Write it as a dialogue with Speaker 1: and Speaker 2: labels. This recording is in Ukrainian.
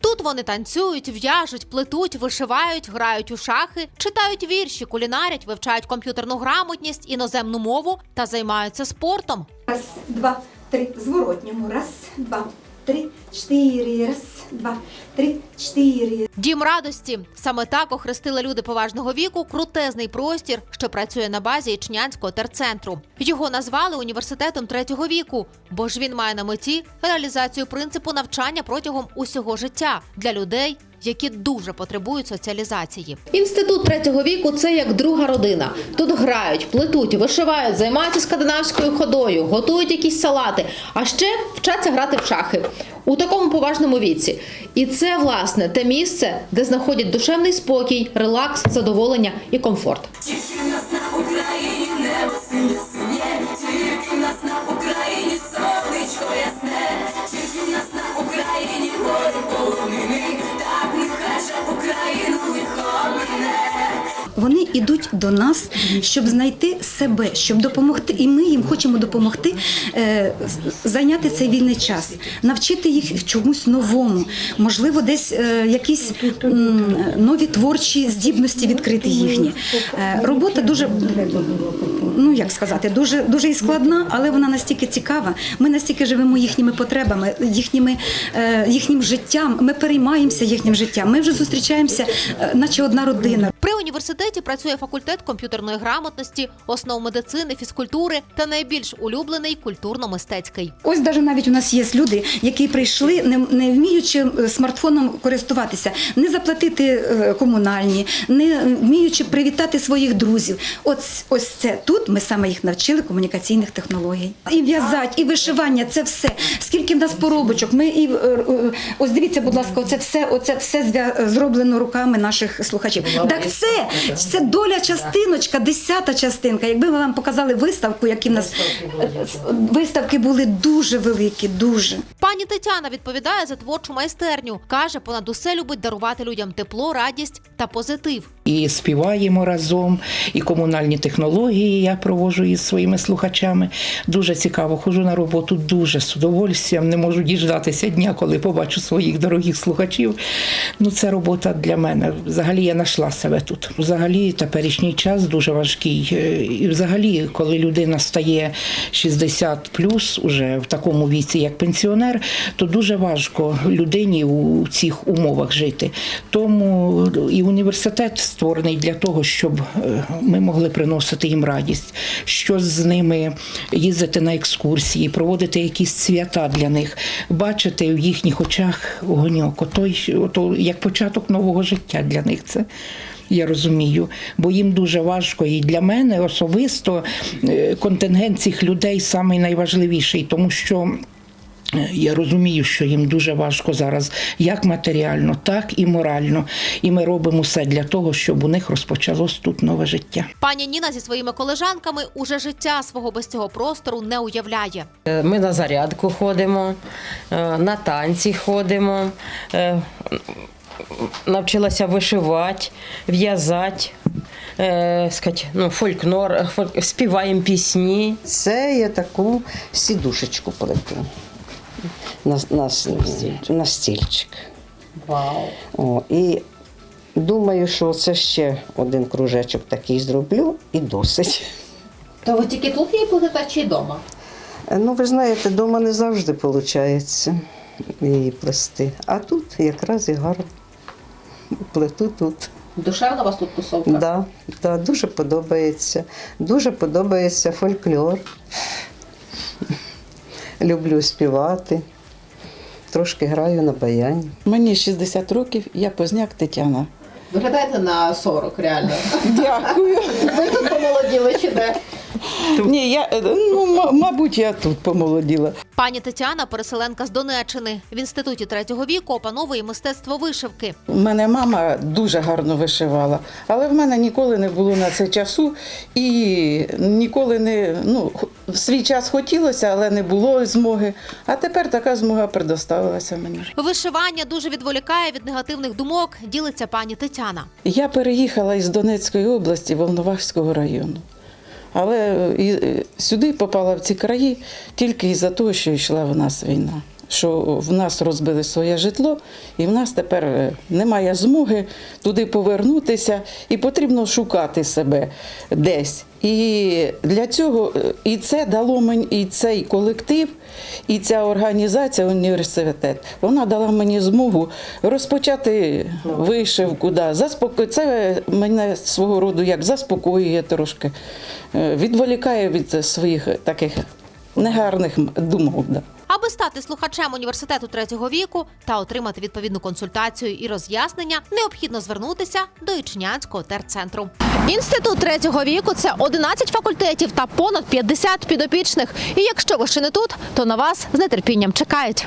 Speaker 1: Тут вони танцюють, в'яжуть, плетуть, вишивають, грають у шахи, читають вірші, кулінарять, вивчають комп'ютерну грамотність, іноземну мову та займаються спортом.
Speaker 2: Раз, два, три. Зворотньому. Раз, два, три, чотири. Раз, два, три, чотири.
Speaker 1: Дім радості саме так охрестили люди поважного віку крутезний простір, що працює на базі Ічнянського терцентру. Його назвали університетом третього віку, бо ж він має на меті реалізацію принципу навчання протягом усього життя для людей. Які дуже потребують соціалізації. Інститут третього віку це як друга родина. Тут грають, плетуть, вишивають, займаються скандинавською ходою, готують якісь салати, а ще вчаться грати в шахи у такому поважному віці. І це власне те місце, де знаходять душевний спокій, релакс, задоволення і комфорт.
Speaker 2: Вони йдуть до нас, щоб знайти себе, щоб допомогти, і ми їм хочемо допомогти е, зайняти цей вільний час, навчити їх чомусь новому, можливо, десь е, якісь м, нові творчі здібності відкрити їхні. Е, робота дуже, ну як сказати, дуже, дуже і складна, але вона настільки цікава. Ми настільки живемо їхніми потребами, їхніми, е, їхнім життям. Ми переймаємося їхнім життям. Ми вже зустрічаємося, е, наче одна родина.
Speaker 1: При університеті працює факультет комп'ютерної грамотності, основ медицини, фізкультури та найбільш улюблений культурно-мистецький.
Speaker 2: Ось даже навіть у нас є люди, які прийшли, не, не вміючи е, смартфоном користуватися, не заплатити е, комунальні, не вміючи привітати своїх друзів. Ось ось це тут ми саме їх навчили комунікаційних технологій. І в'язать, і вишивання це все. Скільки в нас поробочок? Ми і е, ось дивіться, будь ласка, оце все, оце все зроблено руками наших слухачів. Так це, це доля частиночка, десята частинка. Якби ми вам показали виставку, які в нас виставки були дуже великі, дуже.
Speaker 1: Пані Тетяна відповідає за творчу майстерню. каже, понад усе любить дарувати людям тепло, радість та позитив.
Speaker 3: і співаємо разом, і комунальні технології я проводжу із своїми слухачами. Дуже цікаво. Хожу на роботу дуже з удовольствием. Не можу діждатися дня, коли побачу своїх дорогих слухачів. Ну, це робота для мене. Взагалі я знайшла себе тут. Взагалі, теперішній час дуже важкий. Е, І взагалі, коли людина стає 60 плюс, уже в такому віці, як пенсіонер, то дуже важко людині у цих умовах жити. Тому і університет створений для того, щоб е, ми могли приносити їм радість, щось з ними їздити на екскурсії, проводити якісь свята для них, бачити в їхніх очах огоньок, отой, ото, як початок нового життя для них це. Я розумію, бо їм дуже важко, і для мене особисто е, контингент цих людей самий найважливіший, тому що. е, Я розумію, що їм дуже важко зараз, як матеріально, так і морально. І ми робимо все для того, щоб у них розпочалось тут нове життя.
Speaker 1: Пані Ніна зі своїми колежанками уже життя свого без цього простору не уявляє.
Speaker 4: Е, Ми на зарядку ходимо, на танці ходимо, навчилася вишивати, в'язати, е, сказати, ну, фольклор, фоль- співаємо пісні.
Speaker 5: Це я таку сідушечку плету. На, на, на стільчик.
Speaker 4: Вау.
Speaker 5: О, і думаю, що це ще один кружечок такий зроблю і досить.
Speaker 1: То ви тільки тут її плетете чи вдома?
Speaker 5: Е, Ну, ви знаєте, вдома не завжди виходить її плести. А тут якраз і гарно. Плету тут.
Speaker 1: Душевна у вас тут тусовка?
Speaker 5: Да, да, дуже подобається. Дуже подобається фольклор. Люблю співати. Трошки граю на баяні.
Speaker 6: Мені 60 років, я позняк Тетяна.
Speaker 1: Виглядаєте на 40, реально.
Speaker 6: Дякую.
Speaker 1: Ви тут помолоділи чи де?
Speaker 6: Ні, я е, ну, мабуть, я тут помолоділа.
Speaker 1: Пані Тетяна, переселенка з Донеччини. В інституті третього віку опановує мистецтво вишивки.
Speaker 6: У мене мама дуже гарно вишивала, але в мене ніколи не було на це часу і ніколи не ну, в свій час хотілося, але не було змоги. А тепер така змога предоставилася мені.
Speaker 1: Вишивання дуже відволікає від негативних думок, ділиться пані Тетяна.
Speaker 6: Я переїхала із Донецької області Волновахського району. Але е, і, е, сюди попала в ці краї тільки із-за того, що йшла в нас війна. Що в нас розбили своє житло, і в нас тепер е, немає змоги туди повернутися, і потрібно шукати себе десь. І для цього е, і це дало мені і цей колектив, і ця організація, університет, вона дала мені змогу розпочати вишивку. Да, заспоко... Це мене свого роду як заспокоює трошки, е, відволікає від своїх таких негарних думок. Да.
Speaker 1: Аби стати слухачем університету третього віку та отримати відповідну консультацію і роз'яснення, необхідно звернутися до Ічнянського терцентру. Інститут третього віку це 11 факультетів та понад 50 підопічних. І якщо ви ще не тут, то на вас з нетерпінням чекають.